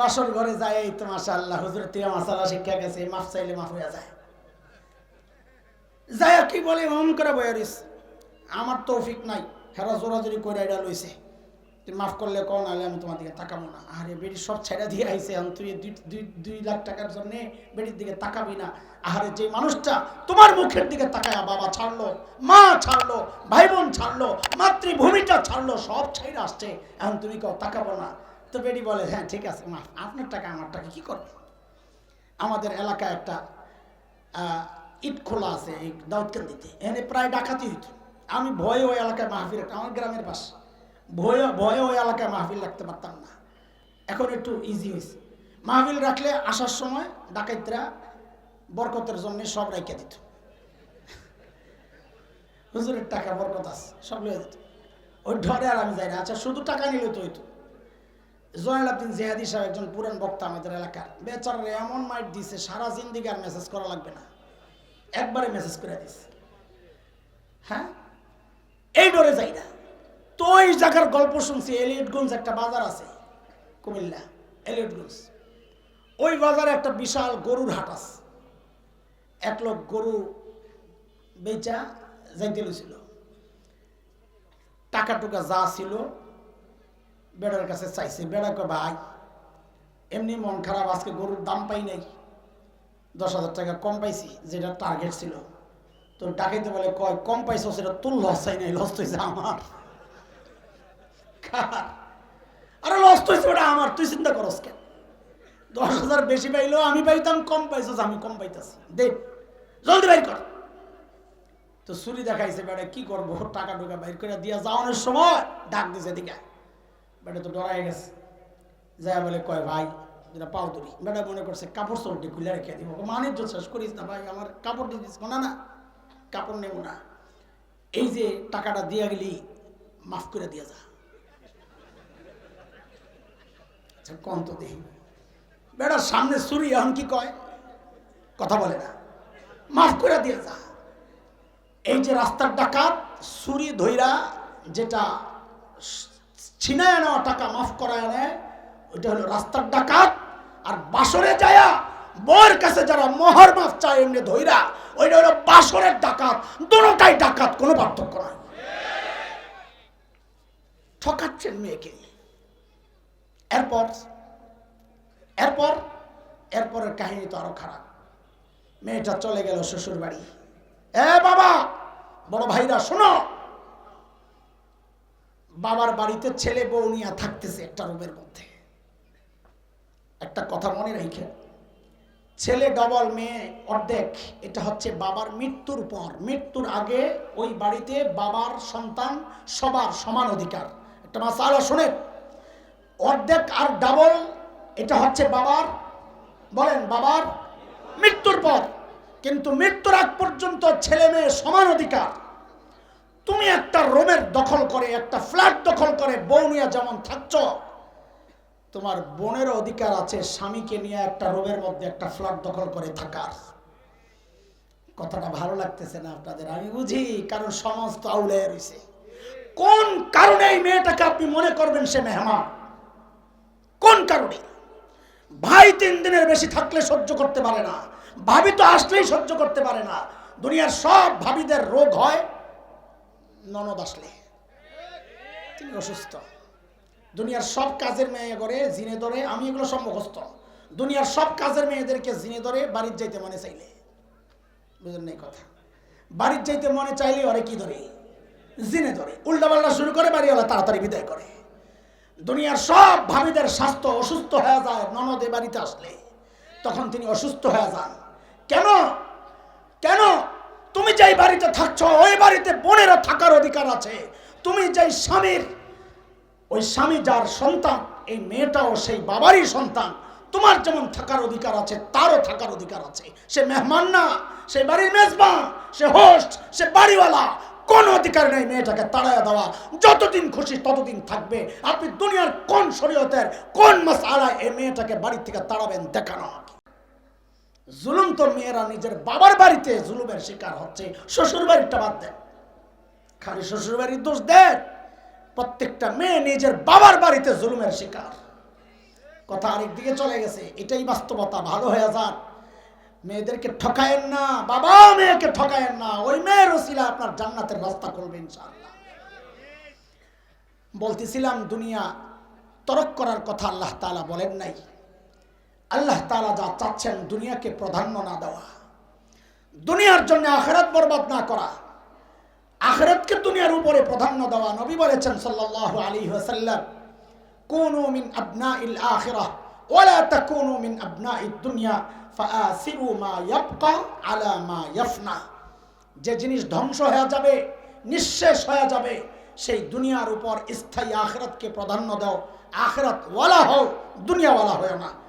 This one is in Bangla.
বাসর ঘরে যায়, এই তো মাসা আল্লাহ হুজুর তিয়া মাসালা শিক্ষা গেছে, মাফ চাইলে মাফ হয়ে যায়। যায় কি বলে অমন করে বয়ারিস আমার তৌফিক নাই, হেরা জোরাজুরি করে এটা লইছে। তুই মাফ করলে কও, নাহলে আমি তোমার দিকে তাকাবো না। আরে বেটি সব ছেড়ে দিয়ে আইছে, এখন তুই দুই দুই লাখ টাকার জন্য বেটির দিকে তাকাবি না। আহারে যে মানুষটা তোমার মুখের দিকে তাকায় বাবা ছাড়লো, মা ছাড়লো ভাই বোন ছাড়লো, মাতৃভূমিটা ছাড়লো, সব ছেড়ে আসছে, এখন তুমি কেউ তাকাবো না। তো বেটি বলে হ্যাঁ ঠিক আছে মা আপনার টাকা, আমার টাকা, কি করবে? আমাদের এলাকায় একটা ইট খোলা আছে এই দাউদকান্দিতে। এখানে প্রায় ডাকাতি হইত। আমি ভয়ে ওই এলাকায় মাহফিল রাখতাম, আমার গ্রামের পাশে। ভয়ে ভয়ে ওই এলাকায় মাহফিল রাখতে পারতাম না। এখন একটু ইজি হয়েছে। মাহফিল রাখলে আসার সময় ডাকাইতরা বরকতের জন্য সব রাইখা দিত। হুজুরের টাকা বরকত আছে, সব লয়ে দিত। ওই ঢরে আর আমি যাই না। আচ্ছা শুধু টাকা নিলে তো হইতো। জয়নাল আব্দিন জেহাদি সাহেব একজন পুরান বক্তা আমাদের এলাকার। বেচারা এমন মাইট দিছে, সারা জিন্দিগি আর মেসেজ করা লাগবে না। একবারে মেসেজ করে দিছে। হ্যাঁ? এই ডরে যাই না। তো ওই জায়গার গল্প শুনছি, এলিয়টগঞ্জ একটা বাজার আছে, কুমিল্লা, এলিয়টগঞ্জ। ওই বাজারে একটা বিশাল গরুর হাট আছে। এক লোক গরু বেচা যাইতে লইছিল। টাকা টুকা যা ছিল বেড়ার কাছে চাইছে, বেড়া কয়, ভাই, এমনি মন খারাপ, আজকে গরুর দাম পাই নাই। দশ হাজার টাকা কম পাইছি, যেটা টার্গেট ছিল। তো ডাকাইতে বলে, কয়, কম পাইছো, সেটা তোর লস চাই নাই লস হয়েছে আমার? আরে লস হয়েছে ওটা আমার, তুই চিন্তা করস কেন? দশ হাজার বেশি পাইলেও আমি পাইতাম, কম পাইছো আমি কম পাইতাছি। দে, জলদি বাইর কর। তো ছুরি দেখাইছে বেটা কি করব? টাকা টুকা বাইর করে দিয়া যাওয়ানোর সময় ডাক দিছে দিকে বেটা তো ডরাই গেছে। যা বলে, কয় ভাই, যেটা পাও ধরি বেটা মনে করছে, কাপড় চোরটি খুলে রেখে দিব। মানিজ্য শেষ করিস না ভাই, আমার কাপড় দিয়ে দিস না না, কাপড় নেব না। এই যে টাকাটা দিয়া গেলি, মাফ করে দিয়ে যা। আচ্ছা কম তো দেখি। বেটার সামনে ছুরি এখন কি কয়? কথা বলে না। মাফ করে দিয়ে যা। এই যে রাস্তার ডাকাত ছুরি ধইরা যেটা ছিনায় নেওয়া টাকা মাফ করায় নেয়, ওইটা হলো রাস্তার ডাকাত। আর বাসরে যায়া বউয়ের কাছে যারা মোহর মাফ চায় এমনি ধইরা, ওইটা হলো বাসরের ডাকাত, দুটাই ডাকাত, কোনো পার্থক্য নাই। ঠকাচ্ছেন মেয়েকে। এরপর এরপর, এরপরের কাহিনী তো আরও খারাপ। মেয়েটা চলে গেল শ্বশুর বাড়ি এ বাবা, বড় ভাইরা, শোনো। বাবার বাড়িতে ছেলে বউ নিয়ে থাকতেছে একটা রুমের মধ্যে। একটা কথা মনে রেখে, ছেলে ডবল মেয়ে অর্ধেক, এটা হচ্ছে বাবার মৃত্যুর পর। মৃত্যুর আগে ওই বাড়িতে বাবার সন্তান সবার সমান অধিকার। একটা মাসালা শুনে, অর্ধেক আর ডাবল এটা হচ্ছে বাবার, বলেন বাবার মৃত্যুর পর। কিন্তু মৃত্যুর আগ পর্যন্ত ছেলে মেয়ে সমান অধিকার। তুমি একটা রুমের দখল করে, একটা ফ্ল্যাট দখল করে, বউ নিয়ে যেমন থাকছ, তোমার বোনের অধিকার আছে, স্বামীকে নিয়ে একটা রুমের মধ্যে একটা ফ্ল্যাট দখল করে থাকার। কথাটা ভালো লাগতেছে না আপনাদের? আমি বুঝি কারণ সমাজ তো আউলে রয়েছে। কোন কারণে এই মেয়েটাকে আপনি মনে করবেন সে মেহমান? কোন কারণে? ভাই তিন দিনের বেশি থাকলে সহ্য করতে পারে না। ভাবি তো আসলেই সহ্য করতে পারে না। দুনিয়ার সব ভাবিদের রোগ হয়। ননদ আসলে। তিনি অসুস্থ। দুনিয়ার সব কাজের মেয়ে করে জিনে ধরে, আমি এগুলো সব মুখস্থ দুনিয়ার সব কাজের মেয়েদেরকে জিনে ধরে বাড়ির যাইতে মনে চাইলে। বুঝলেন না কথা? বাড়ির যাইতে মনে চাইলে ওরে কি ধরে? জিনে ধরে। উল্টা পাল্টা শুরু করে বাড়িওয়ালা তাড়াতাড়ি বিদায় করে। দুনিয়ার সব ভাবিদের স্বাস্থ্য অসুস্থ হয়ে যায় ননদে বাড়িতে আসলে। তখন তিনি অসুস্থ হয়ে যান। কেন? বাড়িতে থাকছো, ওই বাড়িতে বোনেরও থাকার অধিকার আছে। তুমি যেই স্বামীর, ওই স্বামী যার সন্তান, এই মেয়েটাও সেই বাবারই সন্তান, তোমার যেমন থাকার অধিকার আছে, তারও থাকার অধিকার আছে। সে মেহমান না, সে বাড়ির মেজবান, সে হোস্ট সে বাড়িওয়ালা, কোন অধিকার নেই মেয়েটাকে তাড়াইয়া দেওয়া। যতদিন খুশি ততদিন থাকবে। আপনি দুনিয়ার কোন শরীয়তের কোন মাস আড়ায় এই মেয়েটাকে বাড়ি থেকে তাড়াবেন, দেখানো। জুলুম তো মেয়েরা নিজের বাবার বাড়িতে জুলুমের শিকার হচ্ছে, শ্বশুর বাড়িটা বাদ দেন খালি শ্বশুর বাড়ির দোষ দেন প্রত্যেকটা মেয়ে নিজের বাবার বাড়িতে জুলুমের শিকার। কথা আরেক দিকে চলে গেছে, এটাই বাস্তবতা, ভালো হয়ে যান। মেয়েদেরকে ঠকায়েন না, বাবা মেয়েকে ঠকায়েন না, ওই মেয়ের ওসিলা আপনার জান্নাতের রাস্তা করবে ইনশাআল্লাহ। বলতেছিলাম, দুনিয়া তরক করার কথা আল্লাহ তাআলা বলেন নাই। আল্লাহ তাআলা যা চাচ্ছেন দুনিয়াকে প্রাধান্য না দেওয়া। দুনিয়ার জন্য আখেরাত বরবাদ না করা। আখেরাতকে দুনিয়ার উপরে প্রাধান্য দেওয়া। নবী বলেছেন সাল্লাল্লাহু আলাইহি ওয়াসাল্লাম, কুনু মিন আবনাইল আখিরাহ, ওয়ালা তাকুনু মিন আবনাইদ দুনিয়া, ফাআসিরু মা ইয়াবকা আলা মা ইয়াফনা। যে জিনিস ধ্বংস হয়ে যাবে, নিঃশেষ হয়ে যাবে, সেই দুনিয়ার উপর স্থায়ী আখেরাতকে প্রাধান্য দাও। আখেরাত ওয়ালা হও, দুনিয়াওয়ালা হয় না।